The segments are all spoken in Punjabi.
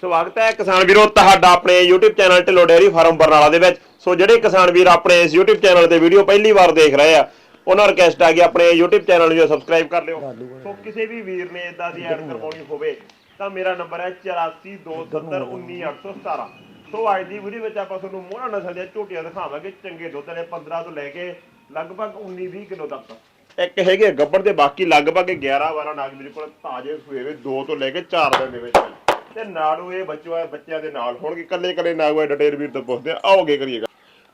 ਸਵਾਗਤ ਹੈ ਕਿਸਾਨ ਵੀਰੋ ਤੁਹਾਡਾ ਆਪਣੇ YouTube channel Dhillon dairy farm Barnala ਦੇ ਵਿੱਚ। ਸੋ ਜਿਹੜੇ ਕਿਸਾਨ ਵੀਰ ਆਪਣੇ ਇਸ YouTube ਚੈਨਲ ਤੇ ਵੀਡੀਓ ਪਹਿਲੀ ਵਾਰ ਦੇਖ ਰਹੇ ਆ, ਉਹਨਾਂ ਰਿਕਵੈਸਟ ਆ ਕਿ ਆਪਣੇ YouTube ਚੈਨਲ ਨੂੰ ਸਬਸਕ੍ਰਾਈਬ ਕਰ ਲਿਓ। ਸੋ ਕਿਸੇ ਵੀ ਵੀਰ ਨੇ ਇਦਾਂ ਦੀ ਐਡ ਕਰਵਾਉਣੀ ਹੋਵੇ, ਤਾਂ ਮੇਰਾ ਨੰਬਰ ਹੈ 8427191817 ਸੋ ਅੱਜ ਦੀ ਵੀਡੀਓ ਵਿੱਚ ਆਪਾਂ ਤੁਹਾਨੂੰ ਮੋਹਰਾ ਨਸਲ ਦੀਆਂ ਝੋਟੀਆਂ ਦਿਖਾਵਾਂਗੇ, ਚੰਗੇ ਦੁੱਧ ਨੇ 15 ਤੋਂ ਲੈ ਕੇ ਲਗਭਗ 19-20 ਕਿਲੋ ਤੱਕ। ਇੱਕ ਹੈਗੇ ਗੱਬੜ ਦੇ ਬਾਕੀ ਲਗਭਗ 11 12 ਨਾਗ ਮੇਰੇ ਕੋਲ ਤਾਜ਼ੇ ਸੂਏ ਵੇ 2 ਤੋਂ ਲੈ ਕੇ 4 ਦਿਨ ਦੇ ਵਿੱਚ। ਤੇ ਨਾੜੂ ਇਹ ਬੱਚਾ ਬੱਚਿਆਂ ਦੇ ਨਾਲ ਹੋਣਗੇ ਕੱਲੇ ਕੱਲੇ ਨਾਗ ਹੋਏ ਡਟੇਰ ਵੀਰ ਤੋਂ ਪੁੱਛਦੇ ਆ। ਆਓਗੇ ਕਰੀਏਗਾ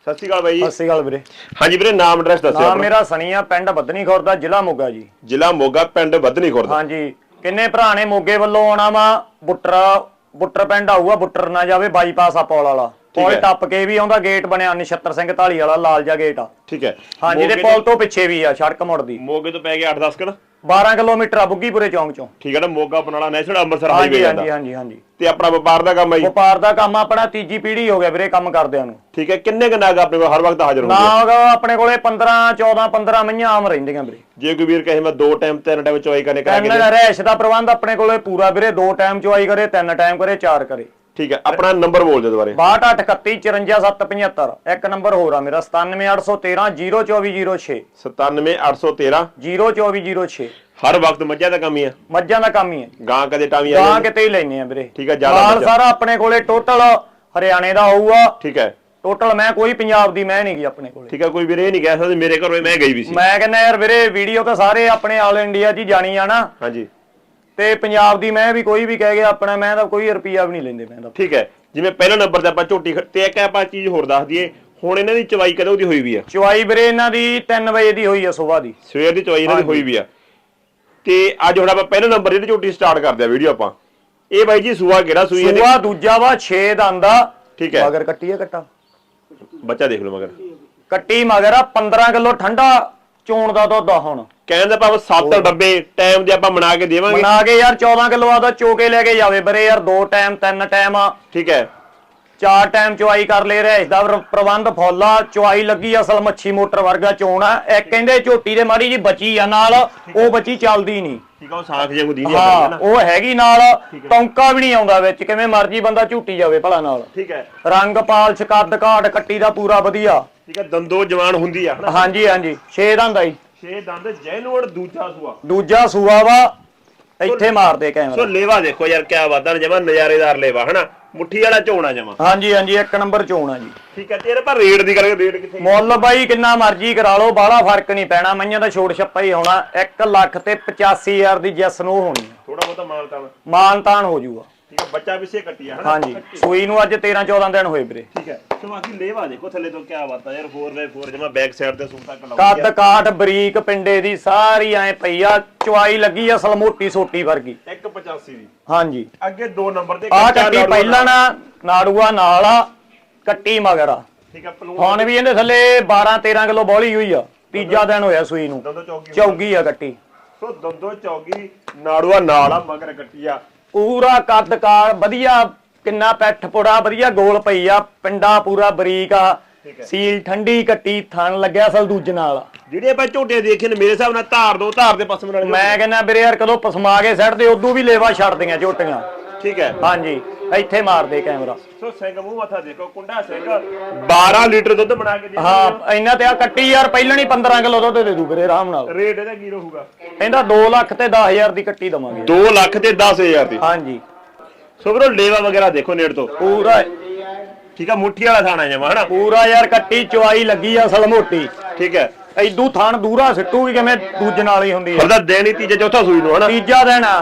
ਸਤਿ ਸ਼੍ਰੀ ਅਕਾਲ ਬਾਈ। ਸਤਿ ਸ਼੍ਰੀ ਅਕਾਲ ਵੀਰੇ। ਹਾਂਜੀ ਵੀਰੇ ਨਾਮ ਐਡਰੈਸ ਦੱਸਿਓ ਨਾਮ। ਮੇਰਾ ਸਣੀਆ ਪਿੰਡ ਬੱਦਨੀ ਖੁਰਦਾ ਜ਼ਿਲ੍ਹਾ ਮੋਗਾ ਜੀ। ਜ਼ਿਲ੍ਹਾ ਮੋਗਾ ਪਿੰਡ ਬੱਧਨੀ ਖੁਰਦ ਹਾਂਜੀ। ਕਿੰਨੇ ਭਰਾ ਨੇ ਮੋਗੇ ਵੱਲੋਂ ਆਉਣਾ ਵਾ? ਬੁੱਟਰ ਬੁੱਟਰ ਪਿੰਡ ਆਊਗਾ ਬੁੱਟਰ ਨਾ ਜਾਵੇ ਬਾਈਪਾਸ ਆ ਪੌਲ ਵਾਲਾ। ਪੌਲ। ਟੱਪ ਕੇ ਵੀ ਆਉਂਦਾ ਗੇਟ ਬਣਿਆ ਨਛੱਤਰ ਸਿੰਘ ਢਾਲੀ ਵਾਲਾ ਲਾਲ ਜਿਹਾ ਗੇਟ ਆ। ਠੀਕ ਹੈ। ਹਾਂਜੀ ਤੇ ਪੌਲ ਤੋਂ ਪਿੱਛੇ ਵੀ ਆ ਸੜਕ ਮੁੜਦੀ। ਮੋਗੇ ਤੋਂ ਪੈ ਗਿਆ 8-10 ਕਿਲੋ? 12 ਕਿਲੋਮੀਟਰ ਆ ਬੁੱਗੀਪੁਰੇ ਚੌਂਕ ਚੋਂ। ਠੀਕ ਹੈ ਨਾ ਮੋਗਾ ਬਨਾਲਾ ਨੈਸ਼ਨਲ ਅੰਮ੍ਰਿਤਸਰ ਹਾਂਜੀ ਹਾਈਵੇ ਹਾਂਜੀ ਜਾਂਦਾ। ਹਾਂਜੀ ਹਾਂਜੀ ਤੇ ਆਪਣਾ ਵਪਾਰ ਦਾ ਕੰਮ ਹੈ ਜੀ? ਵਪਾਰ ਦਾ ਕੰਮ ਆਪਣਾ ਤੀਜੀ ਪੀੜ੍ਹੀ ਹੋ ਗਿਆ ਵੀਰੇ ਕੰਮ ਕਰਦਿਆਂ ਨੂੰ। ਠੀਕ ਹੈ ਕਿੰਨੇ ਕੁ ਨਾਗ ਆਪਣੇ ਕੋਲ ਹਰ ਵਕਤ ਹਾਜ਼ਰ ਹੁੰਦੇ ਆ? ਨਾਗ ਆਪਣੇ ਕੋਲੇ 15 14 15 ਮਈਆਂ ਆਮ ਰਹਿੰਦੀਆਂ ਵੀਰੇ। ਜੇ ਕੋਈ ਵੀਰ ਕਹੇ ਮੈਂ ਦੋ ਟਾਈਮ ਤਿੰਨ ਟਾਈਮ ਚੋਈ ਕਰਨੇ ਕਰਾਂਗੇ ਤਿੰਨ ਰਹਿਸ਼ ਦਾ ਪ੍ਰਬੰਧ ਆਪਣੇ ਕੋਲੇ ਪੂਰਾ ਵੀਰੇ ਦੋ ਟਾਈਮ ਚੁਆਈ ਕਰੇ ਤਿੰਨ ਟਾਈਮ ਕਰੇ ਚਾਰ ਕਰੇ। ਠੀਕ ਹੈ ਆਪਣਾ ਨੰਬਰ ਬੋਲ ਦਿਓ ਦੁਬਾਰੇ। 6281545775 ਇੱਕ ਨੰਬਰ ਹੋਰ ਆ ਮੇਰਾ 97813 02406 97813 02406 ਹਰ ਵਕਤ ਮੱਝਾਂ ਦਾ ਕੰਮ ਹੀ ਆ। ਮੱਝਾਂ ਦਾ ਕੰਮ ਹੀ ਹੈ ਗਾਂ ਕਦੇ ਟਾਵੀਂ ਆ ਗਾਂ। ਕਿਤੇ ਹੀ ਲੈਨੇ ਆ ਵੀਰੇ। ਠੀਕ ਆ, ਜ਼ਿਆਦਾ ਮਾਲ। ਸਾਰਾ ਆਪਣੇ ਕੋਲੇ ਟੋਟਲ ਹਰਿਆਣੇ ਦਾ ਹੋਊਗਾ। ਠੀਕ ਹੈ। ਟੋਟਲ ਮੈਂ ਕੋਈ ਪੰਜਾਬ ਦੀ ਮੈਂ ਨਹੀਂ ਗਈ ਆਪਣੇ ਕੋਲੇ। ਠੀਕ ਹੈ ਕੋਈ ਵੀਰ ਇਹ ਨਹੀਂ ਕਹਿ ਸਕਦਾ ਮੇਰੇ ਘਰੋਂ ਮੈਂ ਗਈ ਵੀ ਸੀ। ਮੈਂ ਕਹਿੰਦਾ ਯਾਰ ਵੀਰੇ ਵੀਡੀਓ ਤਾਂ ਸਾਰੇ ਆਪਣੇ ਆਲ ਇੰਡੀਆ 'ਚ ਹੀ ਜਾਣੀ ਆ ਨਾ। ਹਾਂਜੀ। ਤੇ ਪੰਜਾਬ ਦੀ ਮੈਂ ਵੀ ਕੋਈ ਵੀ ਕਹਿ ਗਿਆ ਆਪਣਾ ਮੈਂ ਤਾਂ ਕੋਈ ਰੁਪਿਆ ਵੀ ਨਹੀਂ ਲੈਂਦੇ ਮੈਂ ਤਾਂ। ਠੀਕ ਹੈ ਜਿਵੇਂ ਪਹਿਲਾ ਨੰਬਰ ਤੇ ਆਪਾਂ ਝੋਟੀ ਖ- ਤੇ ਇੱਕ ਆਪਾਂ ਚੀਜ਼ ਹੋਰ ਦੱਸ ਦਈਏ ਹੁਣ ਇਹਨਾਂ ਦੀ ਚਵਾਈ ਕਦੋਂ ਦੀ ਹੋਈ ਵੀ ਆ? ਚੁਆਈ ਵੀਰੇ ਇਹਨਾਂ ਦੀ 3 ਵਜੇ ਦੀ ਹੋਈ ਆ ਸਵੇਰ ਦੀ। ਸਵੇਰ ਦੀ ਚਵਾਈ ਇਹਨਾਂ ਦੀ ਹੋਈ ਵੀ ਆ। ਤੇ ਅੱਜ ਹੁਣ ਆਪਾਂ ਪਹਿਲਾ ਨੰਬਰ ਜਿਹੜੀ ਝੋਟੀ ਸਟਾਰਟ ਕਰਦੇ ਆ ਵੀਡੀਓ ਆਪਾਂ। ਇਹ ਬਾਈ ਜੀ ਸੂਆ ਕਿਹੜਾ? ਸੂਈ ਇਹਦੀ ਸੂਆ ਦੂਜਾ ਵਾ 6 ਦੰਦ ਠੀਕ ਹੈ। ਮਗਰ ਕੱਟੀ ਆ ਕੱਟਾ। ਬੱਚਾ ਦੇਖ ਲਓ ਮਗਰ। ਕੱਟੀ ਮਗਰ ਆ 15 ਕਿਲੋ ਠੰਡਾ ਚੋਣ ਦਾ ਦੁੱਧ ਆ ਹੁਣ। ਕਹਿਣ ਦਾ ਭਾਵ 7 ਡੱਬੇ ਟਾਈਮ ਦੇ ਆਪਾਂ ਬਣਾ ਕੇ ਦੇਵਾਂਗੇ। ਬਣਾ ਕੇ ਯਾਰ 14 ਕਿਲੋ ਆਦਾ ਚੋਕੇ ਲੈ ਕੇ ਜਾਵੇ ਬਰੇ ਯਾਰ ਦੋ ਟਾਈਮ ਤਿੰਨ ਟਾਈਮ ਠੀਕ ਹੈ। ਚਾਰ ਟਾਈਮ ਚੁਆਈ ਕਰ ਲੈ ਰਿਹਾ ਇਸ ਦਾ ਪ੍ਰ- ਪ੍ਰਬੰਧ ਫੁੱਲ ਚੁਆਈ ਲੱਗੀ ਅਸਲ ਮੱਛੀ ਮੋਟਰ ਵਰਗਾ ਚੋਣ ਆ। ਇੱਕ ਕਹਿੰਦੇ ਝੋਟੀ ਦੇ ਮਾੜੀ ਜੀ ਬਚੀ ਆ ਨਾਲ ਉਹ ਬੱਚੀ ਚੱਲਦੀ ਨਹੀਂ। ਠੀਕ ਆ ਉਹ ਸਾਖ ਜਿਹਾ ਦੀ ਹਾਂ ਉਹ ਹੈਗੀ ਨਾਲ ਟੌਂਕਾ ਵੀ ਨਹੀਂ ਆਉਂਦਾ ਵਿੱਚ ਕਿਵੇਂ ਮਰਜ਼ੀ ਬੰਦਾ ਝੂਟੀ ਜਾਵੇ ਭਲਾ ਨਾਲ। ਠੀਕ ਹੈ। ਰੰਗ ਪਾਲਸ਼ ਕੱਦ ਕਾਠ ਕੱਟੀ ਦਾ ਪੂਰਾ ਵਧੀਆ। ਠੀਕ ਹੈ ਦੰਦੋ ਜਵਾਨ ਹੁੰਦੀ ਆ ਹਾਂਜੀ ਹਾਂਜੀ 6 ਦੰਦ ਆਈ ਛੇ ਦੰਦ ਜੈਨੂਅਰ ਦੂਜਾ ਸੂਆ। ਦੂਜਾ ਸੂਆ ਵਾ ਇੱਥੇ ਮਾਰਦੇ ਸੋ ਕੈਮਰਾ। ਲੇਵਾ ਦੇਖੋ ਯਾਰ ਕਿਆ ਵਾਦਾ ਜਮਾ ਨਜ਼ਾਰੇਦਾਰ ਲੇਵਾ ਹਨਾ? ਮੁੱਠੀ ਵਾਲਾ ਝੋਣਾ ਜਮਾ। ਹਾਂਜੀ ਹਾਂਜੀ ਇੱਕ ਨੰਬਰ ਚੋਣ ਜੀ। ਠੀਕ ਹੈ ਤੇਰੇ ਪਰ ਰੇਟ ਦੀ ਗੱਲ ਰੇਟ ਕਿੱਥੇ ਮੁੱਲ ਬਾਈ ਕਿੰਨਾ ਮਰਜ਼ੀ ਕਰਾ ਲਓ ਬਾਹਲਾ ਫ਼ਰਕ ਨਹੀਂ ਪੈਣਾ ਮਈਆਂ ਦਾ ਛੋੜ ਛੱਪਾ ਹੀ ਹੋਣਾ 1 ਲੱਖ ਤੇ 85000 ਦੀ ਜੈਸ ਨੂੰ ਹੋਣੀ ਆ। ਥੋੜਾ ਬਹੁਤਾ ਮਾਨਤਾ ਵਾ। ਮਾਨ ਤਾਨ ਹੋ ਜਾਊਗਾ ਠੀਕ ਹੈ ਬੱਚਾ ਪਿੱਛੇ ਕੱਟੀ ਆ ਹਨਾ? ਹਾਂਜੀ ਸੂਈ ਨੂੰ ਅੱਜ 13 14 ਦਿਨ ਹੋਏ ਵੀਰੇ। ਠੀਕ ਹੈ। ਬਾਕੀ ਲੇਵਾ ਦੇਖੋ ਥੱਲੇ ਤੋਂ ਕਿਆ ਬਾਤ ਆ ਯਾਰ 4x4 ਜਮਾ ਬੈਕ ਸਾਈਡ ਤੇ ਸੂਟ ਤੱਕ ਕੱਦ ਲਾਉਂਦੀ ਕਾਠ ਬਰੀਕ ਪਿੰਡੇ ਦੀ ਸਾਰੀ ਐ ਪਈ ਆ ਚੁਆਈ ਲੱਗੀ ਆ ਅਸਲ ਮੋਟੀ ਸੋਟੀ ਵਰਗੀ। ਆ 185 ਦੀ। ਹਾਂਜੀ। ਅੱਗੇ ਦੋ ਨੰਬਰ ਤੇ ਆ ਕੱਚਾ ਕੱਟੀ ਨਾੜੂਆ ਪਹਿਲਾਂ ਨਾ ਨਾੜੂਆ ਨਾਲ ਆ ਕੱਟੀ ਮਗਰ ਆ। ਠੀਕ ਹੈ ਪਲੂਣ ਹੁਣ ਵੀ ਇਹਦੇ ਥੱਲੇ 12 13 ਕਿਲੋ ਬੋਲੀ ਹੋਈ ਆ ਤੀਜਾ ਦਿਨ ਹੋਇਆ ਸੂਈ ਨੂੰ। ਚੌਗੀ ਆ ਕੱਟੀ। ਸੋ ਦੰਦੋ ਚੌਗੀ ਨਾੜੂਆ ਨਾਲ ਆ ਮਗਰ ਕੱਟੀ ਆ। ਪੂਰਾ ਕੱਦ ਕਾਰ ਵਧੀਆ ਕਿੰਨਾ ਪੈਠ ਪੁੜਾ ਵਧੀਆ ਗੋਲ ਪਈ ਆ ਪਿੰਡਾ ਪੂਰਾ ਬਰੀਕ ਆ। ਹੈ। ਸੀਲ ਠੰਡੀ ਕੱਟੀ ਥਣ ਲੱਗਿਆ ਅਸਲ ਦੂਜੇ ਨਾਲ। ਜਿਹੜੇ ਆਪਾਂ ਝੋਟੇ ਦੇਖੇ ਨੇ ਮੇਰੇ ਹਿਸਾਬ ਨਾਲ ਧਾਰ ਦੋ ਧਾਰ ਦੇ ਪਸਮ ਨਾਲ ਮੈਂ ਕਹਿੰਦਾ ਵੀਰੇ ਯਾਰ ਕਦੋਂ ਪਸਮਾ ਕੇ ਸੈੱਟ ਦੇ ਉਦੋਂ ਵੀ ਲੇਵਾ ਛੱਡਦੀਆਂ ਝੋਟੀਆਂ। ਠੀਕ ਹੈ। ਹਾਂਜੀ ਇੱਥੇ ਮਾਰਦੇ ਕੈਮਰਾ। ਸੋ ਸਿੰਘ ਮੂੰਹ ਮੱਥਾ ਦੇਖੋ ਕੁੰਡਾ ਸਿੰਘ 12 ਲੀਟਰ ਦੁੱਧ ਬਣਾ ਕੇ ਦੇ ਹਾਂ ਇੰਨਾ ਤੇ ਆ ਕੱਟੀ ਯਾਰ ਪਹਿਲਾਂ ਨਹੀਂ 15 ਕਿਲੋ ਦੁੱਧ ਦੇ ਦੂ ਵੀਰੇ ਆਰਾਮ ਨਾਲ। ਰੇਟ ਇਹਦਾ ਕੀ ਰਹੂਗਾ? ਕਹਿੰਦਾ 2 ਲੱਖ ਤੇ 10000 ਦੀ ਕੱਟੀ ਦਵਾਂਗੇ। 2 ਲੱਖ ਤੇ 10000 ਦੀ। ਹਾਂਜੀ। ਸੋ ਵੀਰੋ ਲੇਵਾ ਵਗੈਰਾ ਦੇਖੋ ਨੇੜ ਤੋਂ। ਪੂਰਾ ਠੀਕ ਆ ਮੁੱਠੀ ਵਾਲਾ ਥਾਣਾ ਜਮਾ ਹਨਾ? ਪੂਰਾ ਯਾਰ ਕੱਟੀ ਚੁਆਈ ਲੱਗੀ ਆ ਅਸਲ ਮੋਟੀ। ਠੀਕ ਹੈ। ਐਦੂ ਥਣ ਦੂਰਾ ਸਿੱਟੂਗੀ ਕਿਵੇਂ ਦੂਜੇ ਨਾਲ ਹੀ ਹੁੰਦੀ ਆ ਉਹਦਾ ਦਿਨ ਹੀ ਤੀਜਾ ਚੌਥਾ ਸੂਈ ਨੂੰ ਹਨਾ? ਤੀਜਾ ਦਿਨ ਆ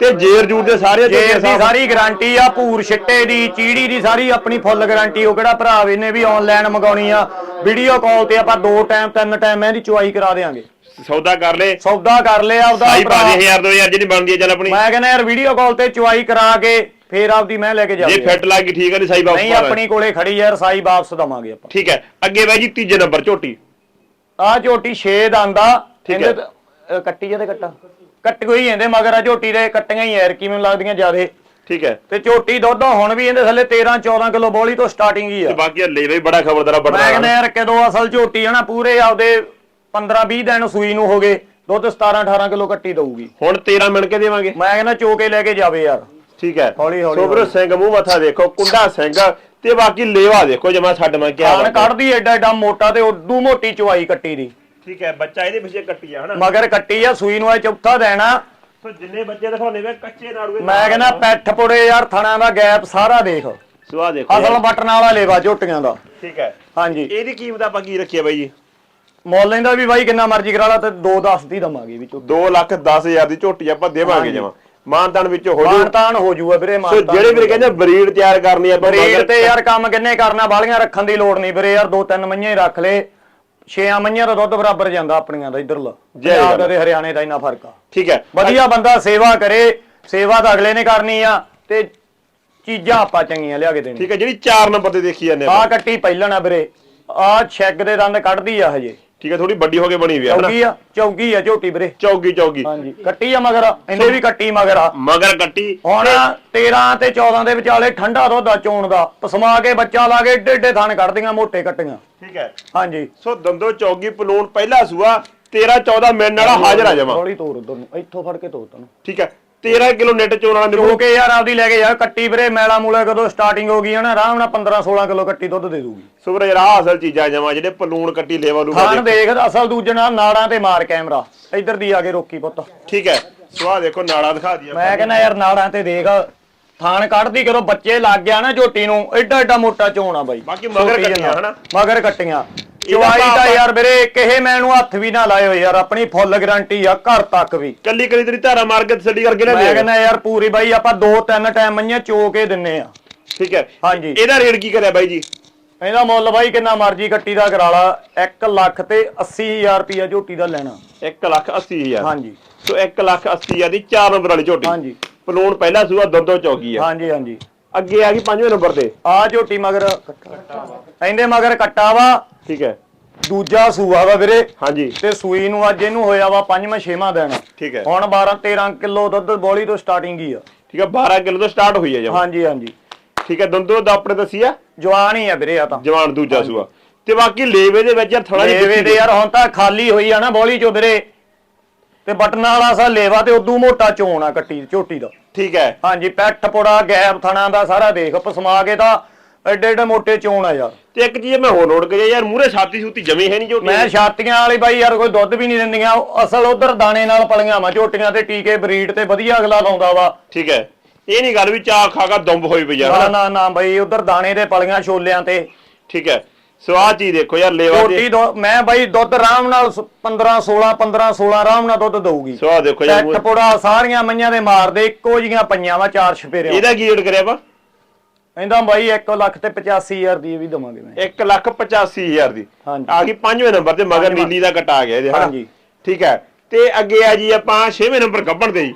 ਤੇ ਜੇਰ ਜੂਰ ਦੇ ਸਾਰੇ ਜੇਰ ਦੀ ਸਾਰੀ ਗਾਰੰਟੀ ਆ ਭੂਰ ਛਿੱਟੇ ਦੀ ਚੀੜੀ ਦੀ ਸਾਰੀ ਆਪਣੀ ਫੁੱਲ ਗਾਰੰਟੀ ਉਹ ਕਿਹੜਾ ਭਰਾ ਵੀ ਨੇ ਵੀ ਆਨਲਾਈਨ ਮੰਗਾਉਣੀ ਆ। ਵੀਡੀਓ ਕਾਲ ਤੇ ਆਪਾਂ ਦੋ ਟਾਈਮ ਤਿੰਨ ਟਾਈਮ ਇਹਦੀ ਚੁਆਈ ਕਰਾ ਦੇਾਂਗੇ ਸੌਦਾ ਕਰ ਲੈ। ਸੌਦਾ ਕਰ ਲਿਆ ਆਪਦਾ ਭਰਾ। 5000 2000 ਜਿਹੜੀ ਬਣਦੀ ਹੈ ਚੱਲ ਆਪਣੀ। ਮੈਂ ਕਹਿੰਦਾ ਯਾਰ ਵੀਡੀਓ ਕਾਲ ਤੇ ਚੁਆਈ ਕਰਾ ਕੇ ਫੇਰ ਆਪਦੀ ਮੈਂ ਲੈ ਕੇ ਜੇ ਜਾਵਾਂਗੇ। ਫਿੱਟ ਲੱਗ ਗਈ ਠੀਕ ਹੈ ਨਹੀਂ ਸਾਈ ਵਾਪਸ ਨਹੀਂ ਪਾ ਲੈ। ਆਪਣੀ ਕੋਲੇ ਖੜੀ ਯਾਰ ਸਾਈ ਵਾਪਸ ਦਵਾਂਗੇ ਆਪਾਂ। ਠੀਕ ਹੈ ਅੱਗੇ ਬਾਈ ਜੀ ਤੀਜੇ ਨੰਬਰ ਝੋਟੀ। ਆ ਝੋਟੀ 6 ਦੰਦਾ ਠੀਕ ਹੈ। ਕੱਟੀ ਜਿਹਦੇ ਕੱਟਾ? ਕੱਟ ਕੋਈ ਇਹਦੇ ਮਗਰ ਆ ਝੋਟੀ ਦੇ ਕੱਟੀਆਂ ਹੀ ਯਾਰ ਕਿਵੇਂ ਲੱਗਦੀਆਂ ਜਿਆਦੇ। ਠੀਕ ਹੈ ਤੇ ਝੋਟੀ ਦੁੱਧ ਹੁਣ ਵੀ ਇਹਦੇ ਥੱਲੇ 13 14 ਕਿਲੋ ਬੋਲੀ ਤੋਂ ਸਟਾਰਟਿੰਗ ਹੀ ਆ। ਤੇ ਬਾਕੀ ਲੈ ਵੀ ਬੜਾ ਖਬਰਦਾਰਾ ਬੜਾ ਮੈਂ ਕਹਿੰਦਾ ਯਾਰ ਕਦੋਂ ਅਸਲ ਝੋਟੀ ਆ ਨਾ ਪੂਰੇ ਆਪਦੇ 15 20 ਦਿਨ ਸੂਈ ਨੂੰ ਹੋ ਗਏ ਦੁੱਧ 17 18 ਕਿਲੋ ਕੱਟੀ ਦਊਗੀ। ਹੁਣ 13 ਮਿਣ ਕੇ ਦੇਵਾਂਗੇ। ਮੈਂ ਕਹਿੰਦਾ ਚੋਕੇ ਲੈ ਕੇ ਜਾਵੇ ਯਾਰ। ਠੀਕ ਹੈ। ਹੌਲੀ- ਹੌਲੀ- ਸੋ ਵੀਰੋ ਸਿੰਘ ਮੂੰਹ ਮੱਥਾ ਦੇਖੋ ਕੁੰਡਾ ਸਿੰਘ ਤੇ ਬਾਕੀ ਲੇਵਾ ਦੇਖੋ ਜਮਾ ਛੱਡ ਮੈਂ ਕਿਹਾ ਖਾਣ ਕੱਢਦੀ ਐਡਾ ਐਡਾ ਮੋਟਾ ਤੇ ਉਦੋਂ ਮੋਟੀ ਚੁਆਈ ਕੱਟੀ ਦੀ। ਠੀਕ ਹੈ ਬੱਚਾ ਇਹਦੇ ਪਿੱਛੇ ਕੱਟੀ ਆ ਹਨਾ? ਮਗਰ ਕੱਟੀ ਆ ਸੂਈ ਨੂੰ ਇਹ ਚੌਥਾ ਦੇਣਾ ਸੋ ਜਿੰਨੇ ਬੱਚੇ ਦਿਖਾਉਣੇ ਵੇ ਕੱਚੇ ਨਾੜੂਏ ਮੈਂ ਕਹਿੰਦਾ ਪੈਠ ਪੁੜੇ ਯਾਰ ਥਣਾਂ ਦਾ ਗੈਪ ਸਾਰਾ ਦੇਖ। ਸੋ ਆ ਦੇਖੋ। ਅਸਲ। ਬਟਨ ਵਾਲਾ ਲੇਵਾ ਝੋਟੀਆਂ ਦਾ। ਠੀਕ ਹੈ। ਹਾਂਜੀ। ਇਹਦੀ ਕੀਮਤ ਆਪਾਂ ਕੀ ਰੱਖੀ ਹੈ ਬਾਈ ਜੀ? ਮੁੱਲ ਇਹਦਾ ਵੀ ਬਾਈ ਕਿੰਨਾ ਮਰਜ਼ੀ ਕਰਾ ਲਾ ਤੇ 2.10 ਦੀ ਦਵਾਂਗੇ ਵੀ ਝੋਟੀ 2 ਲੱਖ 10 ਹਜ਼ਾਰ ਦੀ ਝੋਟੀ ਆਪਾਂ ਦੇਵਾਂਗੇ। ਜਮਾ ਮਾਨਤਾਨ ਵਿੱਚੋਂ ਹੋ ਜੂ। ਮਾਨਤਾਨ ਹੋ ਜੂਗਾ ਵੀਰੇ ਸੋ ਮਾਨਤਾਨ ਜਿਹੜੇ ਵੀਰੇ ਕਹਿੰਦੇ ਬਰੀਡ ਤਿਆਰ ਕਰਨੀ ਆ ਆਪਾਂ ਬਰੀਡ ਤੇ ਯਾਰ ਕੰਮ ਕਿੰਨੇ ਕਰਨਾ ਬਾਲੀਆਂ ਰੱਖਣ ਦੀ ਲੋੜ ਨਹੀਂ ਵੀਰੇ ਯਾਰ ਦੋ ਤਿੰਨ ਮਈਆਂ ਹੀ ਰੱਖ ਲੈ। ਛੇਆਂ ਮਈਆਂ ਦਾ ਦੁੱਧ ਬਰਾਬਰ ਜਾਂਦਾ ਆਪਣੀਆਂ ਦਾ ਇਧਰਲਾ। ਜੈ ਪੰਜਾਬ। ਦਾ ਤੇ ਹਰਿਆਣੇ ਦਾ ਇੰਨਾ ਫ਼ਰਕ ਆ। ਠੀਕ ਹੈ। ਵਧੀਆ ਬੰਦਾ ਸੇਵਾ ਕਰੇ ਸੇਵਾ ਤਾਂ ਅਗਲੇ ਨੇ ਕਰਨੀ ਆ ਤੇ ਚੀਜ਼ਾਂ ਆਪਾਂ ਚੰਗੀਆਂ ਲਿਆ ਕੇ ਦੇਣੀ ਠੀਕ ਹੈ ਜਿਹੜੀ 4 ਨੰਬਰ ਤੇ ਦੇਖੀ ਜਾਂਦੇ ਆ ਆਪਾਂ। ਕੱਟੀ ਪਹਿਲਣ ਆ ਵੀਰੇ ਆ ਛੈਗ ਦੇ ਦੰਦ ਕੱਢਦੀ ਆ ਹਜੇ। ਠੀਕ ਹੈ ਥੋੜੀ ਵੱਡੀ ਹੋ ਕੇ ਬਣੀ ਹੋਈ ਹੈ ਹਨਾ? ਚੌਗੀ ਆ ਚੌਗੀ ਆ ਝੋਟੀ ਵੀਰੇ। ਚੌਗੀ ਚੌਗੀ ਹਾਂਜੀ। ਕੱਟੀ ਆ ਮਗਰ ਇਹਦੇ ਵੀ ਕੱਟੀ ਮਗਰ ਆ। ਮਗਰ ਕੱਟੀ। ਹੁਣ 13 ਤੇ 14 ਦੇ ਵਿਚਾਲੇ ਠੰਡਾ ਦੁੱਧ ਆ ਚੋਣ ਦਾ। ਪਸਮਾ ਕੇ ਬੱਚਾ ਲਾ ਕੇ ਏਡੇ ਏਡੇ ਥਣ ਕੱਢਦੀਆਂ ਮੋਟੇ ਕੱਟੀਆਂ। ਠੀਕ ਹੈ। ਹਾਂਜੀ। ਸੋ ਦੰਦੋ ਚੌਗੀ ਪਲੂਣ ਪਹਿਲਾ ਸੂਆ 13 14 ਮਿੰਟ ਵਾਲਾ ਹਾਜ਼ਰ ਆ ਜਾਵਾਂ। ਥੋੜੀ ਤੋੜ ਉਧਰ ਨੂੰ ਇੱਥੋਂ ਫੜ ਕੇ ਤੋੜ ਤੈਨੂੰ ਠੀਕ ਹੈ। 13 ਕਿਲੋ ਨੈਟ ਚੋਣ ਵਾਲਾ ਨਿਕਲੂ ਕਿਉਂਕਿ ਯਾਰ ਆਪਦੀ ਲੈ ਕੇ ਯਾਰ ਕੱਟੀ ਵੀਰੇ ਮੈਲਾ ਮੂਲਾ ਕਦੋਂ ਸਟਾਰਟਿੰਗ ਹੋ ਗਈ ਹੈ ਨਾ ਆਰਾਮ ਨਾਲ 15 16 ਕਿਲੋ ਕੱਟੀ ਦੁੱਧ ਦੇ ਦੂਗੀ। ਸੁਪਰ ਯਾਰ ਆਹ ਅਸਲ ਚੀਜ਼ਾਂ ਜਮਾ ਜਿਹੜੇ ਪਲੂਣ ਕੱਟੀ ਲੇਵਾ ਲੂਗਾ ਖਾਣ ਦੇਖ। ਅਸਲ ਦੂਜਣਾ ਨਾੜਾਂ ਤੇ ਮਾਰ ਕੈਮਰਾ ਇੱਧਰ ਦੀ ਆ ਕੇ ਰੋਕੀ ਪੁੱਤ। ਠੀਕ ਹੈ ਸੋ ਆਹ ਦੇਖੋ ਨਾੜਾ ਦਿਖਾ ਦਿਆ। ਮੈਂ ਕਹਿੰਦਾ ਯਾਰ ਨਾੜਾਂ ਤੇ ਦੇਖ ਥਾਣ ਕੱਢਦੀ ਕਦੋਂ ਬੱਚੇ ਲੱਗ ਗਿਆ ਨਾ ਝੋਟੀ ਨੂੰ ਐਡਾ ਐਡਾ ਮੋਟਾ ਚੋਣਾ ਬਾਈ। ਬਾਕੀ ਮਗਰ ਕੱਟੀਆਂ। ਹਨਾ? ਮਗਰ ਕੱਟੀਆਂ। ਤਾਂ ਭਾਅ- ਯਾਰ ਵੀਰੇ ਕਿਹੇ ਮੈਨੂੰ ਹੱਥ ਵੀ ਨਾ ਲਾਇਓ ਯਾਰ ਆਪਣੀ ਫੁੱਲ ਗਾਰੰਟੀ ਆ ਘਰ ਤੱਕ ਵੀ। ਕੱਲੀ ਕੱਲੀ ਤੇਰੀ ਧਾਰਾ ਮਾਰ ਕੇ ਤਸੱਲੀ ਕਰਕੇ ਲੈ ਮੈਂ ਦੇ ਕਹਿੰਦਾ ਯਾਰ ਪੂਰੀ ਬਾਈ ਆਪਾਂ ਦੋ ਤਿੰਨ ਟਾਈਮ ਮਈਆਂ ਚੋ ਕੇ ਦਿੰਨੇ ਆ। ਠੀਕ ਹੈ। ਹਾਂਜੀ। ਇਹਦਾ ਰੇਟ ਕੀ ਕਰਿਆ ਬਾਈ ਜੀ? ਇਹਦਾ ਮੁੱਲ ਬਾਈ ਕਿੰਨਾ ਮਰਜ਼ੀ ਕੱਟੀ ਦਾ ਕਰਾ ਲਾ 1 ਲੱਖ ਤੇ 80000 ਰੁਪਿਆ ਝੋਟੀ ਦਾ ਲੈਣਾ। 1 ਲੱਖ 80 ਹਜ਼ਾਰ। ਹਾਂਜੀ। ਸੋ 1 ਲੱਖ 80 ਹਜ਼ਾਰ ਦੀ 4 ਨੰਬਰ ਵਾਲੀ ਝੋਟੀ। ਹਾਂਜੀ। ਪਲੂਣ ਪਹਿਲਾ ਸੂਆ ਦੰਦੋ ਚੌਗੀ ਆ। ਹਾਂਜੀ ਹਾਂਜੀ। ਅੱਗੇ ਆ ਗਈ ਪੰਜਵੇਂ ਨੰਬਰ ਤੇ। ਆ ਝੋਟੀ ਮਗਰ। ਇਹਦੇ ਮਗਰ ਕੱਟਾ ਵਾ। ਠੀਕ ਹੈ। ਦੂਜਾ ਸੂਆ ਵਾ ਵੀਰੇ। ਹਾਂਜੀ। ਤੇ ਸੂਈ ਨੂੰ ਅੱਜ ਇਹਨੂੰ ਹੋਇਆ ਵਾ ਪੰਜਵਾਂ ਛੇਵਾਂ ਦਿਨ। ਠੀਕ ਹੈ। ਹੁਣ 12 13 ਕਿਲੋ ਦੁੱਧ ਬੋਲੀ ਤੋਂ ਸਟਾਰਟਿੰਗ ਹੀ ਆ। ਠੀਕ ਹੈ 12 ਕਿਲੋ ਤੋਂ ਸਟਾਰਟ ਹੋਈ ਹੈ ਜਮਾ। ਹਾਂਜੀ ਹਾਂਜੀ। ਠੀਕ ਹੈ ਦੰਦੋ ਦਾ ਆਪਣੇ ਦੱਸੀ ਆ? ਜਵਾਨ ਹੀ ਆ ਵੀਰੇ ਆ ਤਾਂ। ਜਵਾਨ ਦੂਜਾ ਸੂਆ। ਤੇ ਬਾਕੀ ਲੇਵੇ ਦੇ ਵਿੱਚ ਥਣਾ ਦੀ ਲੇਵੇ ਦੇ ਯਾਰ ਹੁਣ ਤਾਂ ਖਾਲੀ ਹੋਈ ਆ ਨਾ ਬੋਲੀ ਚੋਂ ਵੀਰੇ। ਤੇ ਬਟਨਾਂ ਵਾਲਾ ਸਾ ਲੇਵਾ ਤੇ ਉਦੋਂ ਮੋਟਾ ਚੋਣ ਆ ਕੱਟੀ ਝੋਟੀ ਦਾ। ਠੀਕ ਹੈ। ਹਾਂਜੀ ਪੈਠ ਪੁੜਾ ਗੈਪ ਥਣਾ ਦਾ ਸਾਰਾ ਦੇਖ ਪਸਮਾ ਕੇ ਤਾਂ ਐਡੇ ਐਡੇ ਮੋਟੇ ਚੋਣ ਆ ਯਾਰ। ਤੇ ਇੱਕ ਚੀਜ਼ ਮੈਂ ਹੋਰ ਨੋਟ ਕਰਿਆ ਯਾਰ ਮੂਰੇ ਛਾਤੀ ਸੂਤੀ ਜਮੀ ਹੈ ਨਹੀਂ ਝੋਟੀ ਮੈਂ ਛਾਤੀਆਂ ਵਾਲੀ ਬਾਈ ਯਾਰ ਕੋਈ ਦੁੱਧ ਵੀ ਨਹੀਂ ਦਿੰਦੀਆਂ ਅਸਲ ਉਧਰ ਦਾਣੇ ਨਾਲ ਪਲੀਆਂ ਵਾ ਝੋਟੀਆਂ ਤੇ ਟੀਕੇ ਬਰੀਡ ਤੇ ਵਧੀਆ ਅਗਲਾ ਲਾਉਂਦਾ ਵਾ। ਠੀਕ ਹੈ। ਇਹ ਨਹੀਂ ਗੱਲ ਵੀ ਚਾਹ ਖਾ ਕੇ ਦੁੰਬ ਹੋਈ ਪਈ ਯਾਰ। ਨਾ? ਨਾ ਨਾ ਬਾਈ ਉਧਰ ਦਾਣੇ ਤੇ ਪਲੀਆਂ ਛੋਲਿਆਂ ਤੇ। ਠੀਕ ਹੈ। ਸੋ ਆਹ ਚੀਜ਼ ਦੇਖੋ ਯਾਰ ਲੇਵਾ ਝੋਟੀ ਦੇ ਦੁ- ਮੈਂ ਬਾਈ ਦੁੱਧ ਆਰਾਮ ਨਾਲ 15 16 15 16 ਆਰਾਮ ਨਾਲ ਦੁੱਧ ਦਊਗੀ। ਸੋ ਆਹ ਦੇਖੋ ਯਾਰ ਪੈਠ ਮੂਹਰੇ- ਪੁੜਾ ਸਾਰੀਆਂ ਮਈਆਂ ਦੇ ਮਾਰਦੇ ਇੱਕੋ ਜੀਆਂ ਪਈਆਂ ਵਾ ਚਾਰ ਛਪੇਰੇ ਇਹਦਾ ਕੀ ਰੇਟ ਕਰਿਆ ਵਾ ਕਹਿੰਦਾ ਬਾਈ 1 ਲੱਖ ਤੇ 85000 ਦੀ ਇਹ ਵੀ ਦਵਾਂਗੇ ਮੈਂ। 1 ਲੱਖ 85 ਹਜ਼ਾਰ ਦੀ। ਹਾਂਜੀ। ਆ ਗਈ ਪੰਜਵੇਂ ਨੰਬਰ ਤੇ ਮਗਰ ਪੰਜਵਾਂ। ਨੀਲੀ ਦਾ ਕਟਾ ਗਿਆ ਇਹਦੇ ਹਨਾ? ਹਾਂਜੀ। ਠੀਕ ਹੈ। ਤੇ ਅੱਗੇ ਆ ਜੀ ਆਪਾਂ 6ਵੇਂ ਨੰਬਰ ਗੱਬਣ ਤੇ ਜੀ।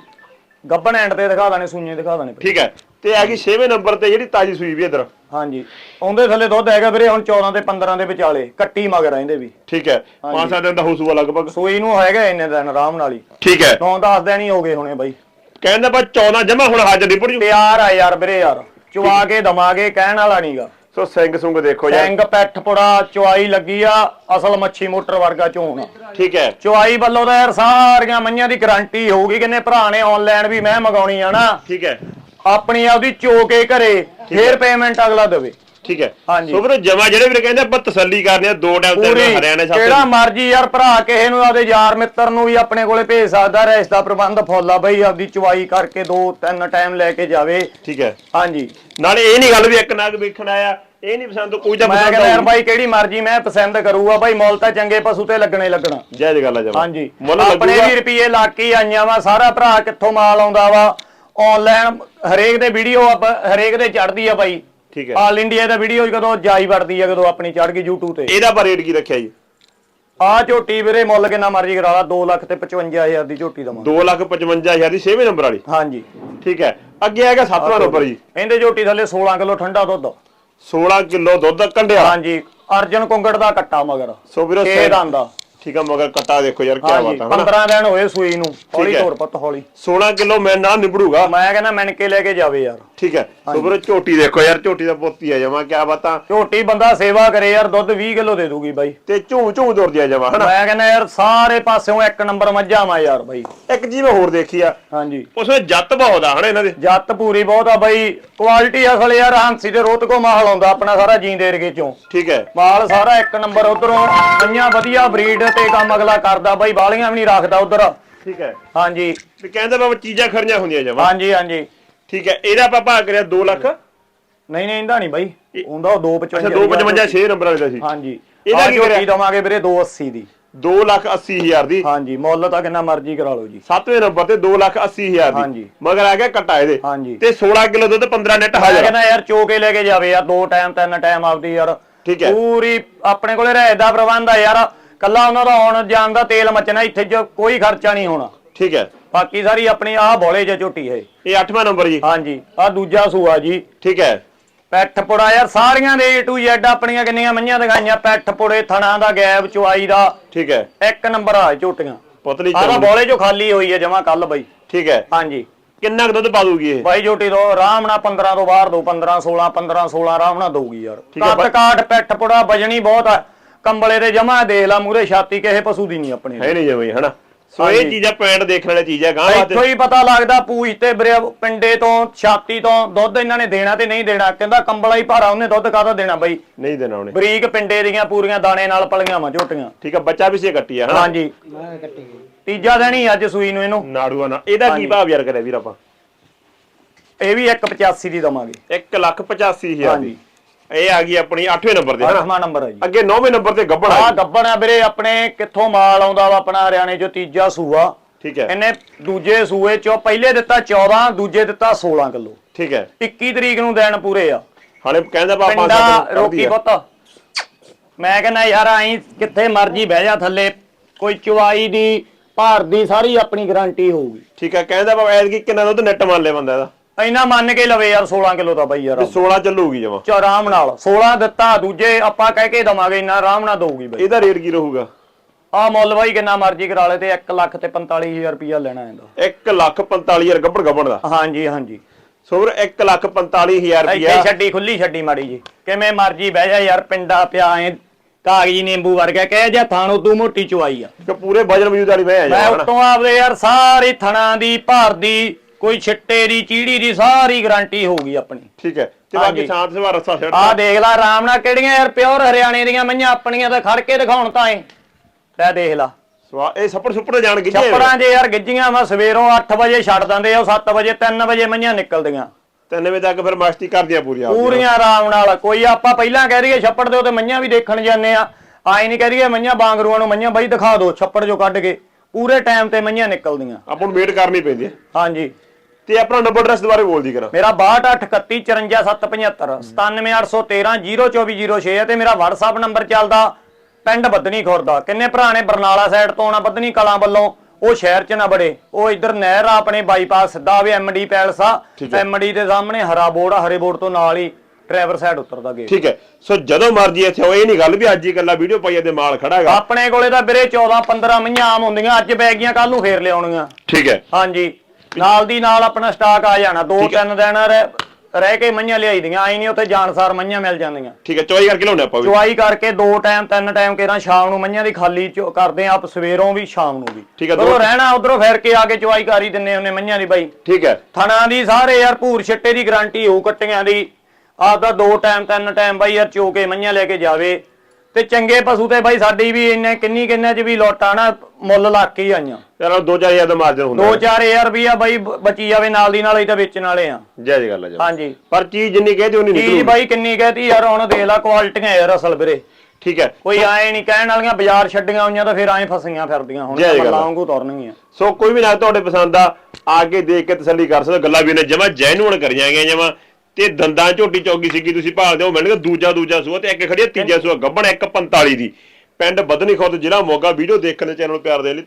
ਗੱਬਣ ਐਂਡ ਤੇ ਦਿਖਾ ਦਾਣੇ ਸੂਈਆਂ ਦਿਖਾ ਦਾਣੇ ਠੀਕ ਹੈ। ਤੇ ਆ ਗਈ 6ਵੇਂ ਨੰਬਰ ਤੇ ਜਿਹੜੀ ਤਾਜੀ ਸੂਈ ਵੀ ਇਧਰ। ਹਾਂਜੀ। ਉਹਦੇ ਥੱਲੇ ਦੁੱਧ ਹੈਗਾ ਵੀਰੇ ਹੁਣ 14 ਤੇ 15 ਦੇ ਵਿਚਾਲੇ ਕੱਟੀ ਮਗਰ ਆ ਇਹਦੇ ਵੀ। ਠੀਕ ਹੈ। ਪੰਜ ਸੱਤ ਦਿਨ ਦਾ ਹੋ ਸੂਆ ਲਗਭਗ। ਸੂਈ ਨੂੰ ਹੈਗਾ ਇੰਨੇ ਦਿਨ ਆਰਾਮ ਨਾਲ ਹੀ। ਠੀਕ ਹੈ। 9-10 ਦਿਨ ਹੀ ਹੋ ਗਏ ਹੋਣੇ ਬਾਈ। ਕਹਿੰਦਾ ਬਾ 14 ਜਮਾ ਹੁਣ ਹਾਜ਼ਰ ਨਹੀਂ ਪੜੂ ਪਿਆਰ ਆ ਯਾਰ ਵੀਰੇ ਯਾਰ। ਚਵਾ ਕੇ ਦਮਾਗੇ ਕਹਿਣ ਵਾਲਾ ਨਹੀਂਗਾ ਸੋ ਸਿੰਘ ਸੁੰਗ ਦੇਖੋ ਯਾਰ। ਸਿੰਘ ਪੈਠ ਪੁੜਾ ਚਵਾਈ ਲੱਗੀ ਆ ਅਸਲ ਮੱਛੀ ਮੋਟਰ ਵਰਗਾ ਆ। ਠੀਕ ਹੈ। ਚਵਾਈ ਵੱਲੋਂ ਤਾਂ ਯਾਰ ਸਾਰੀਆਂ ਮਈਆਂ ਦੀ ਗਾਰੰਟੀ ਹੋਊਗੀ ਕਿੰਨੇ ਭਰਾ ਨੇ ਆਨਲਾਈਨ ਵੀ ਮੈਂ ਮੰਗਾਉਣੀ ਆ ਨਾ। ਠੀਕ ਹੈ। ਆਪਣੀ ਆਪਦੀ ਚੋ ਕੇ ਘਰੇ ਫੇਰ ਪੇਮੈਂਟ ਅਗਲਾ ਦੇਵੇ। ਠੀਕ ਹੈ। ਹਾਂਜੀ। ਸੋ ਵੀਰੋ ਜਮਾ ਜਿਹੜੇ ਵੀਰੇ ਕਹਿੰਦੇ ਆਪਾਂ ਤਸੱਲੀ ਕਰਨੀ ਆ ਦੋ ਟਾਈਮ ਤੇ ਪੂਰੀ। ਹਰਿਆਣੇ ਸਾਹਿਬ ਮਰਜ਼ੀ ਯਾਰ ਭਰਾ ਕਿਸੇ ਨੂੰ ਆਪਦੇ ਯਾਰ ਮਿੱਤਰ ਨੂੰ ਵੀ ਆਪਣੇ ਕੋਲੇ ਭੇਜ ਸਕਦਾ ਰੈਸ ਦਾ ਪ੍ਰਬੰਧ ਫੁੱਲਾ ਬਈ ਆਪਦੀ ਚਵਾਈ ਕਰਕੇ ਦੋ ਤਿੰਨ ਟਾਈਮ ਲੈ ਕੇ ਜਾਵੇ। ਠੀਕ ਹੈ। ਹਾਂਜੀ। ਨਾਲੇ ਇਹ ਨਹੀਂ ਗੱਲ ਵੀ ਇੱਕ ਨਾਗ ਵੇਖਣ ਆਇਆ ਇਹ ਨਹੀਂ ਪਸੰਦ ਕੋਈ ਤਾਂ ਮੈਂ ਪਸੰਦ ਕਹਿੰਦਾ ਯਾਰ। ਬਾਈ ਕਿਹੜੀ ਮਰਜ਼ੀ ਮੈਂ ਪਸੰਦ ਕਰੂਗਾ ਬਾਈ ਮੁੱਲ ਤਾਂ ਚੰਗੇ ਪਸ਼ੂ ਤੇ ਲੱਗਣੇ ਲੱਗਣਾ। ਜਾਇਜ਼ ਗੱਲ ਆ ਜਮਾ। ਹਾਂਜੀ। ਮੁੱਲ ਆਪਣੇ ਲੱਗੂਗਾ ਵੀ ਰੁਪਏ ਲੱਗ ਕੇ ਹੀ ਆਈਆਂ ਵਾ ਸਾਰਾ ਭਰਾ ਕਿੱਥੋਂ ਮਾਲ ਆਉਂਦਾ ਵਾ? ਆਨਲਾਈਨ ਹਰੇਕ ਦੇ ਵੀਡੀਓ ਹਰੇਕ ਦੇ ਚੜਦੀ ਆ ਬਾਈ। ਠੀਕ ਹੈ। ਆਲ ਇੰਡੀਆ ਦਾ ਵੀਡੀਓ ਕਦੋਂ ਜਾਈ ਵੜਦੀ ਆ ਕਦੋਂ ਆਪਣੀ ਚੜ ਗਈ YouTube ਤੇ। ਇਹਦਾ ਪਰ ਰੇਟ ਕੀ ਰੱਖਿਆ ਜੀ? ਆ ਝੋਟੀ ਵੀਰੇ ਮੁੱਲ ਕਿੰਨਾ ਮਰਜ਼ੀ ਕਰਾ ਲਾ 2 ਲੱਖ ਤੇ 55000 ਦੀ ਝੋਟੀ ਦਵਾਂ 2 ਲੱਖ 55000 ਦੀ 6ਵੇਂ ਨੰਬਰ ਵਾਲੀ? ਹਾਂਜੀ। ਠੀਕ ਹੈ। ਅੱਗੇ ਆਏਗਾ 7ਵਾਂ ਨੰਬਰ ਜੀ। ਇਹਦੇ ਝੋਟੀ ਥੱਲੇ 16 ਕਿਲੋ ਠੰਡਾ ਦੁੱਧ। 16 ਕਿਲੋ ਦੁੱਧ ਕੰਡਿਆ। ਹਾਂਜੀ। ਅਰਜਨ ਕੁੰਗੜ ਦਾ ਕੱਟਾ ਮਗਰ। ਸੋ ਵੀਰੋ ਛੇ ਸਿੰਘ- ਦੰਦ ਦਾ ਠੀਕ ਆ ਮਗਰ ਕੱਟਾ ਦੇਖੋ ਯਾਰ ਕੀ ਹਾਂਜੀ ਬਾਤ ਆ ਹਨਾ? 15 ਦਿਨ ਹੋਏ ਸੂਈ ਨੂੰ ਹੌਲੀ ਹੈ। ਪੁੱਤ ਹੌਲੀ। 16 ਕਿਲੋ ਮੈਂ ਨਾ ਨਿਬੜੂਗਾ। ਮੈਂ ਕਹਿੰਦਾ ਮਿਣ ਕੇ ਲੈ ਕੇ ਜਾਵੇ ਯਾਰ। ਠੀਕ ਹੈ। ਸੋ ਵੀਰੋ ਝੋਟੀ ਦੇਖੋ ਯਾਰ ਝੋਟੀ ਦਾ ਪੋਤੀ ਆ ਜਮਾ ਕੀ ਬਾਤਾਂ। ਝੋਟੀ ਬੰਦਾ ਸੇਵਾ ਕਰੇ ਯਾਰ ਦੁੱਧ 20 ਕਿਲੋ ਦੇ ਦੂਗੀ ਬਾਈ। ਤੇ ਝੂੰ ਝੂੰ ਦੁਰਦੀ ਆ ਜਮਾ ਹਨਾ? ਮੈਂ ਕਹਿੰਦਾ ਯਾਰ ਸਾਰੇ ਪਾਸਿਓਂ ਇੱਕ ਨੰਬਰ ਮੱਝਾਂ ਵਾ ਯਾਰ ਬਾਈ। ਇੱਕ ਚੀਜ਼ ਮੈਂ ਹੋਰ ਦੇਖੀ ਆ। ਹਾਂਜੀ। ਉਸ ਵਿੱਚ ਜੱਤ ਬਹੁਤ ਆ ਹਨਾ ਇਹਨਾਂ ਦੇ? ਜੱਤ ਪੂਰੀ ਬਹੁਤ ਆ ਬਾਈ। ਕੁਆਲਿਟੀ ਅਸਲ ਯਾਰ ਹਾਂਸੀ ਦੇ ਰੋਤਕੋ ਮਾਹਲ ਆਉਂਦਾ ਆਪਣਾ ਸਾਰਾ ਜੀਂਦੇ ਏਰੀਏ ਚੋਂ। ਠੀਕ ਹੈ। ਮਾਲ ਸਾਰਾ ਇੱਕ ਨੰਬਰ ਉਧਰੋਂ ਪੰਜਾਂ ਵਧੀਆ ਬਰੀਡ ਤੇ ਕੰਮ ਅਗਲਾ ਕਰਦਾ ਬਾਈ ਬਾਲੀਆਂ ਵੀ ਨਹੀਂ ਰੱਖਦਾ ਉਧਰ। ਠੀਕ ਹੈ। ਹਾਂਜੀ। ਤੇ ਕਹਿੰਦੇ ਬਾਬਾ ਚੀਜ਼ਾਂ ਖਰੀਆਂ ਹੁੰਦੀਆਂ ਜਮਾ। ਹਾਂਜੀ ਹਾਂਜੀ। ਠੀਕ ਹੈ ਇਹਦਾ ਆਪਾਂ ਭਾਅ ਕਰਿਆ 2 ਲੱਖ। ਨਹੀਂ ਨਹੀਂ ਇਹਦਾ ਨਹੀਂ ਬਾਈ। ਉਹਦਾ ਉਹ 255 ਅੱਛਾ 255 6 ਨੰਬਰ ਵਾਲੇ ਦਾ ਸੀ। ਹਾਂਜੀ। ਇਹਦਾ ਕੀ ਕਰਿਆ? ਦਵਾਂਗੇ ਵੀਰੇ 280 ਦੀ। 2 ਲੱਖ 80 ਹਜ਼ਾਰ ਦੀ। ਹਾਂਜੀ ਮੁੱਲ ਤਾਂ ਕਿੰਨਾ ਮਰਜ਼ੀ ਕਰਾ ਲਓ ਜੀ। 7ਵੇਂ ਨੰਬਰ ਤੇ 2 ਲੱਖ 80 ਹਜ਼ਾਰ ਦੀ। ਹਾਂਜੀ। ਮਗਰ ਆ ਗਿਆ ਕੱਟਾ ਇਹਦੇ। ਹਾਂਜੀ। ਤੇ 16 ਕਿਲੋ ਦੁੱਧ 15 ਨੈਟ ਹਾਜ਼ਰ ਕਹਿੰਦਾ ਯਾਰ ਚੋਕੇ ਲੈ ਕੇ ਜਾਵੇ ਯਾਰ ਦੋ ਟਾਈਮ ਤਿੰਨ ਟਾਈਮ ਆਪਦੀ ਯਾਰ। ਠੀਕ ਹੈ। ਪੂਰੀ ਆਪਣੇ ਕੋਲੇ ਰਹਿ ਦਾ ਪ੍ਰਬੰਧ ਆ ਯਾਰ। ਕੱਲਾ ਉਹਨਾਂ ਦਾ ਆਉਣ ਜਾਣ ਦਾ ਤੇਲ ਮਚਣਾ ਇੱਥੇ ਜੋ ਕੋਈ ਖਰਚਾ ਨਹੀਂ ਹੋਣਾ। ਠੀਕ ਹੈ। ਬਾਕੀ ਸਾਰੀ ਆਪਣੀ ਆਹ ਬੋਲੇ ਜੇ ਝੋਟੀ ਹੈ ਇਹ 8ਵਾਂ ਨੰਬਰ ਜੀ। ਹਾਂਜੀ ਆ ਦੂਜਾ ਸੂਆ ਜੀ। ਠੀਕ ਹੈ। ਪੈਠ ਪੁੜਾ ਯਾਰ ਸਾਰੀਆਂ ਦੇ A to Z ਆਪਣੀਆਂ ਕਿੰਨੀਆਂ ਮਈਆਂ ਦਿਖਾਈਆਂ ਪੈਠ ਪੁੜੇ ਥਣਾ ਦਾ ਗੈਬ ਚੁਆਈ ਦਾ। ਠੀਕ ਹੈ। ਇੱਕ ਨੰਬਰ ਆ ਝੋਟੀਆਂ। ਪਤਲੀ ਆਹ ਚੌੜੀ। ਬੋਲੇ ਜੋ ਖਾਲੀ ਹੋਈ ਹੈ ਜਮਾ ਕੱਲ ਬਈ। ਠੀਕ ਹੈ। ਹਾਂਜੀ। ਕਿੰਨਾ ਕੁ ਦੁੱਧ ਪਾ ਦੂਗੀ ਇਹ? ਬਾਈ ਝੋਟੀ ਤੋਂ ਆਰਾਮ ਨਾਲ 15 ਤੋਂ ਬਾਹਰ ਦੋ 15 16 15 16 ਆਰਾਮ ਨਾਲ ਦਊਗੀ ਯਾਰ। ਕੱਟ। ਕਾਟ ਪੈਠ ਪੁੜਾ ਵਜਣੀ ਬਹੁਤ ਆ। ਕੰਬਲੇ ਦੇ ਜਮਾ ਦੇਖ ਲਾ ਮੂਰੇ ਛਾਤੀ ਕਿਸੇ ਪਸ਼ੂ ਦੀ ਨਹੀਂ ਆਪਣੇ। ਹੈ ਨਹੀਂ ਜਮਈ ਹਨਾ? ਸੋ ਇਹ। ਚੀਜ਼ਾਂ ਪੁਆਇੰਟ ਦੇਖਣ ਵਾਲੀ ਚੀਜ਼ ਹੈ ਗਾਂ ਇੱਥੋਂ ਹੀ ਪਤਾ ਲੱਗਦਾ ਪੂਛ ਤੇ ਬਰੇ ਪਿੰਡੇ ਤੋਂ ਛਾਤੀ ਤੋਂ ਦੁੱਧ ਇਹਨਾਂ ਨੇ ਦੇਣਾ ਤੇ ਨਹੀਂ ਦੇਣਾ। ਕਹਿੰਦਾ ਕੰਬਲਾ ਹੀ ਭਾਰਾ ਉਹਨੇ ਦੁੱਧ ਕਾਹਦਾ ਦੇਣਾ ਬਾਈ? ਨਹੀਂ ਦੇਣਾ ਉਹਨੇ। ਬਰੀਕ ਪਿੰਡੇ ਦੀਆਂ ਪੂਰੀਆਂ ਦਾਣੇ ਨਾਲ ਪਲੀਆਂ ਵਾ ਝੋਟੀਆਂ। ਠੀਕ ਹੈ ਬੱਚਾ ਵੀ ਸੇ ਕੱਟੀ ਆ ਹਾਂਜੀ। ਤੀਜਾ ਦਿਨ ਹੀ ਅੱਜ ਸੂਈ ਨੂੰ ਇਹਨੂੰ। ਨਾੜੂਆ ਨਾ ਇਹਦਾ ਕੀ। ਭਾਵ ਯਾਰ ਕਰਿਆ ਵੀਰ ਆਪਾਂ? ਇਹ ਵੀ 185 ਦੀ ਦਵਾਂਗੇ। 1 ਲੱਖ 85 ਹਜ਼ਾਰ ਦੀ। ਹਾਂਜੀ। ਇਹ ਆ ਗਈ ਆਪਣੀ 8ਵੇਂ ਨੰਬਰ ਤੇ। ਹਨਾ ਨੰਬਰ ਹੈ ਜੀ। ਅੱਗੇ 9ਵੇਂ ਨੰਬਰ ਤੇ ਗੱਬੜ ਆ ਆ ਗਈ। ਗੱਬਣ ਆ ਵੀਰੇ ਆਪਣੇ ਕਿੱਥੋਂ ਮਾਲ ਆਉਂਦਾ ਵਾ ਆਪਣਾ ਹਰਿਆਣੇ ਚੋਂ ਤੀਜਾ ਸੂਆ। ਠੀਕ ਹੈ। ਇਹਨੇ ਦੂਜੇ ਸੂਏ ਚੋਂ ਪਹਿਲੇ ਦਿੱਤਾ 14 ਦੂਜੇ ਦਿੱਤਾ 16 ਕਿਲੋ। ਠੀਕ ਹੈ। 21 ਤਰੀਕ ਨੂੰ ਦੇਣ ਪੂਰੇ ਆ। ਹਾਲੇ ਕਹਿੰਦਾ ਪਾਪਾ ਪਿੰਡਾ ਰੋਕੀ ਪੁੱਤ। ਮੈਂ ਕਹਿੰਦਾ ਯਾਰ ਆਈ ਕਿੱਥੇ ਮਰਜ਼ੀ ਬਹਿ ਜਾ ਥੱਲੇ। ਕੋਈ ਚੁਆਈ ਦੀ ਭਾਰ ਦੀ ਸਾਰੀ ਆਪਣੀ ਗਾਰੰਟੀ ਹੋਊਗੀ। ਠੀਕ ਹੈ ਕਹਿੰਦਾ ਪਾਪਾ ਐਤਕੀ ਕਿੰਨਾ ਦੁੱਧ ਨੈਟ ਮੰਨ ਲਿਆ ਬੰਦਾ ਇਹਦਾ। ਇੰਨਾ ਮੰਨ ਕੇ ਲਵੇ ਯਾਰ 16 ਕਿਲੋ ਦਾ ਬਾਈ ਯਾਰ ਤੇ 16 ਚੱਲੂਗੀ ਜਮਾ। ਚ ਆਰਾਮ ਨਾਲ 16 ਦਿੱਤਾ ਦੂਜੇ ਆਪਾਂ ਕਹਿ ਕੇ ਦਵਾਂਗੇ ਇੰਨਾ ਆਰਾਮ ਨਾਲ ਦਊਗੀ ਬਾਈ। ਇਹਦਾ ਰੇਟ ਕੀ ਰਹੂਗਾ? ਆ ਮੁੱਲ ਬਾਈ ਕਿੰਨਾ ਮਰਜ਼ੀ ਕਰਾ ਲੈ ਤੇ 1 ਲੱਖ ਤੇ 45000 ਰੁਪਇਆ ਲੈਣਾ ਇਹਦਾ। 1 ਲੱਖ 45 ਹਜ਼ਾਰ ਗੱਬੜ ਗੱਬੜ ਦਾ। ਹਾਂਜੀ ਹਾਂਜੀ। ਸੋ ਵੀਰ 1 ਲੱਖ 45 ਹਜ਼ਾਰ ਇੱਥੇ ਰੁਪਇਆ ਛੱਡੀ ਖੁੱਲੀ ਛੱਡੀ ਮਾੜੀ ਜੀ। ਕਿਵੇਂ ਮਰਜ਼ੀ ਬਹਿ ਜਾ ਯਾਰ ਪਿੰਡਾ ਪਿਆ ਐ ਕਾਗਜੀ ਨਿੰਬੂ ਵਰਗਾ ਕਹਿ ਜਾ ਥਾਣੋ ਤੂੰ ਮੋਟੀ ਚੁਆਈ ਆ। ਕਿ ਪੂਰੇ ਵਜਨ ਵਜੂਦ ਵਾਲੀ ਮੈਂ ਆ ਮੈਂ ਜਾ ਹਨਾ ਉਤੋਂ ਆਪਦੇ ਯਾਰ ਸਾਰੀ ਥਣਾ ਦੀ ਭਾਰ ਦੀ ਕੋਈ ਛਿੱਟੇ ਦੀ ਚੀੜੀ ਦੀ ਸਾਰੀ ਗਾਰੰਟੀ ਹੋਊਗੀ ਆਪਣੀ। ਠੀਕ ਹੈ ਤੇ ਬਾਕੀ ਹਾਂਜੀ। ਸ਼ਾਂਤ ਸਵਾ ਰਸਾ ਛੱਡ ਆਹ ਦੇਖ ਲੈ ਆਰਾਮ ਨਾਲ ਕਿਹੜੀਆਂ ਯਾਰ ਪਿਓਰ ਹਰਿਆਣੇ ਦੀਆਂ ਮਈਆਂ ਆਪਣੀਆਂ ਤਾਂ ਖੜ ਕੇ ਦਿਖਾਉਣ ਤਾਂ ਐ। ਲੈ ਦੇਖ ਲਾ। ਸਵਾ ਇਹ ਸੱਪੜ ਸੁੱਪੜ ਜਾਣ ਗਈ ਛੱਪੜਾਂ 'ਚ ਯਾਰ ਗਿੱਜੀਆਂ ਵਾ ਸਵੇਰੋਂ 8 ਵਜੇ ਛੱਡ ਦਿੰਦੇ ਆ ਉਹ 7 ਵਜੇ 3 ਵਜੇ ਮਈਆਂ ਨਿਕਲਦੀਆਂ। ਤਿੰਨ ਵਜੇ ਤੱਕ ਫਿਰ ਮਸਤੀ ਕਰਦੀਆਂ ਪੂਰੀਆਂ ਆਪਦੀਆਂ। ਪੂਰੀਆਂ ਆਰਾਮ ਨਾਲ। ਕੋਈ ਆਪਾਂ ਪਹਿਲਾਂ ਕਹਿ ਦਈਏ ਛੱਪੜ ਦੇ ਉੱਤੇ ਮਈਆਂ ਵੀ ਦੇਖਣ ਜਾਂਦੇ ਆ। ਆਈ ਨਹੀਂ ਕਹਿ ਦਈਏ ਮਈਆਂ ਬਾਂਗਰੂਆਂ ਨੂੰ ਮਈਆਂ ਬਾਈ ਦਿਖਾ ਦਿਓ ਛੱਪੜ 'ਚੋਂ ਕੱਢ ਕੇ। ਪੂਰੇ ਟਾਈਮ ਤੇ ਮਈਆਂ ਨਿਕਲਦੀਆਂ। ਆਪਾਂ ਨੂੰ ਵੇਟ ਕਰਨੀ ਪੈਂਦੀ ਹੈ। ਹਾਂਜੀ। ਤੇ ਆਪਣਾ ਨੰਬਰ ਐਡਰੈਸ ਦੁਬਾਰੇ ਬੋਲਦੀ ਕਰਾਂ। ਮੇਰਾ 6283545775 978402406 ਹੈ ਤੇ ਮੇਰਾ WhatsApp ਨੰਬਰ ਚੱਲਦਾ ਪਿੰਡ ਬੱਦਨੀ ਖੁਰਦਾ ਕਿੰਨੇ ਭਰਾ ਨੇ ਬਰਨਾਲਾ ਸਾਈਡ ਤੋਂ ਆਉਣਾ ਬੱਦਨੀ ਕਲਾਂ ਵੱਲੋਂ? ਉਹ ਸ਼ਹਿਰ 'ਚ ਨਾ ਬੜੇ ਉਹ ਇੱਧਰ ਨਹਿਰ ਆ ਆਪਣੇ ਬਾਈਪਾਸ ਸਿੱਧਾ ਆਵੇ ਐਮਡੀ ਪੈਲਸ ਆ। ਐਮਡੀ ਦੇ ਸਾਹਮਣੇ ਹਰਾ ਬੋਰਡ ਆ ਹਰੇ ਬੋਰਡ ਤੋਂ ਨਾਲ ਹੀ ਡਰਾਈਵਰ ਸਾਈਡ ਉਤਰਦਾ ਗੇਟ ਠੀਕ ਹੈ। ਸੋ ਜਦੋਂ ਮਰਜ਼ੀ ਇੱਥੇ ਹੋ ਇਹ ਨਹੀਂ ਗੱਲ ਵੀ ਅੱਜ ਹੀ ਇਕੱਲਾ ਵੀਡੀਓ ਪਾਈਏ ਤੇ ਮਾਲ ਖੜਾ ਹੈਗਾ। ਆਪਣੇ ਕੋਲੇ ਤਾਂ ਵੀਰੇ 14 15 ਮਈਆਂ ਆਮ ਹੁੰਦੀਆਂ ਅੱਜ ਬੈ ਗਈਆਂ ਕੱਲ ਨੂੰ ਫੇਰ ਲਿਆਉਣੀਆਂ। ਠੀਕ ਹੈ। ਹਾਂਜੀ। ਨਾਲ ਦੀ ਨਾਲ ਆਪਣਾ ਸਟਾਕ ਆ ਜਾਣਾ। ਦੋ ਹੈ। ਤਿੰਨ ਦਿਨ ਰਹਿ- ਕੇ ਮਈਆਂ ਲਿਆਈ ਦੀਆਂ। ਆਈ ਨਹੀਂ ਉੱਥੇ ਜਾਣਸਾਰ ਮਈਆਂ ਮਿਲ ਜਾਂਦੀਆਂ। ਠੀਕ ਹੈ ਚੋਈ ਕਰਕੇ ਲਾਉਣੇ ਆਪਾਂ ਵੀ। ਚੁਆਈ ਕਰਕੇ ਦੋ ਟਾਈਮ ਤਿੰਨ ਟਾਈਮ ਕਿਹੜਾ ਸ਼ਾਮ ਨੂੰ ਮਈਆਂ ਦੀ ਖਾਲੀ ਕਰਦੇ ਆਪ ਸਵੇਰੋਂ ਵੀ ਸ਼ਾਮ ਨੂੰ ਵੀ। ਠੀਕ ਹੈ, ਦੋ- ਰਹਿਣਾ ਉਧਰੋਂ ਫੇਰ ਕੇ ਆ ਕੇ ਚੁਆਈ ਕਰ ਹੀ ਦਿੰਨੇ ਉਹਨੇ ਮਈਆਂ ਦੀ ਬਾਈ। ਠੀਕ ਹੈ। ਥਣਾ ਦੀ ਸਾਰੇ ਯਾਰ ਭੂਰ ਛਿੱਟੇ ਦੀ ਗਾਰੰਟੀ ਹੋਊ ਕੱਟੀਆਂ ਦੀ। ਆਪਦਾ ਦੋ ਟਾਈਮ ਤਿੰਨ ਟਾਈਮ ਬਾਈ ਯਾਰ ਚੋ ਕੇ ਮਈਆਂ ਲੈ ਕੇ ਜਾਵੇ। ਤੇ ਚੰਗੇ ਪਸ਼ੂ ਤੇ ਬਾਈ ਸਾਡੀ ਵੀ ਇੰਨੇ ਕਿੰਨੀ ਕਿੰਨੇ ਚ ਵੀ ਲੋਟਾਂ ਨਾ ਮੁੱਲ ਲੱਗ ਕੇ ਹੀ ਆਈਆਂ। ਯਾਰ 2000 ਦਾ ਮਾਰਜਨ ਹੁੰਦਾ। 2-4000 ਰੁਪਈਆ ਬਾਈ ਬਚੀ ਜਾਵੇ ਨਾਲ ਦੀ ਨਾਲ ਹੀ ਤਾਂ ਵੇਚਣ ਵਾਲੇ ਆ। ਜੈ ਜੈ ਗੱਲ ਹੈ ਜੀ। ਹਾਂਜੀ। ਪਰ ਚੀਜ਼ ਜਿੰਨੀ ਕਹਦੇ ਉਨੀ ਚੀਜ਼ ਬਾਈ ਕਿੰਨੀ ਕਹਤੀ ਯਾਰ ਹੁਣ ਦੇਖ ਲੈ ਕੁਆਲਿਟੀਆਂ ਯਾਰ ਅਸਲ ਵੀਰੇ। ਠੀਕ ਹੈ। ਕੋਈ ਐ ਨਹੀਂ ਕਹਿਣ ਵਾਲੀਆਂ ਬਾਜ਼ਾਰ ਛੱਡੀਆਂ ਹੋਈਆਂ ਤਾਂ ਫਿਰ ਐ ਫਸੀਆਂ ਫਿਰਦੀਆਂ ਹੁਣ ਵਾਂਗੂ ਤੁਰਨਗੀਆਂ। ਸੋ ਕੋਈ ਵੀ ਨਾ ਤੁਹਾਡੇ ਪਸੰਦ ਆ ਆ ਕੇ ਦੇਖ ਕੇ ਤਸੱਲੀ ਕਰ ਸਕਦੇ। ਗੱਲਾਂ ਵੀ ਨੇ ਜਮਾ ਜੈਨੂਨ ਕਰੀਆਂ ਗਈਆਂ ਜਮਾ ਤੇ ਦੰਦਾਂ ਝੋਟੀ ਚੌਗੀ ਸੀਗੀ ਤੁਸੀਂ ਭਾਲਦੇ ਹੋ ਮੈਨੂੰ ਦੂਜਾ ਦੂਜਾ ਸੂਆ ਤੇ ਇੱਕ ਖੜੀ ਤੀਜਾ ਸੂਆ ਗੱਬਣ 145 ਦੀ। ਪਿੰਡ ਬਦਨੀ ਖੁਰਦ ਜ਼ਿਲ੍ਹਾ ਮੋਗਾ ਵੀਡੀਓ ਦੇਖਣ ਦੇ ਚੈਨਲ ਪਿਆਰ ਦੇਣ ਲਈ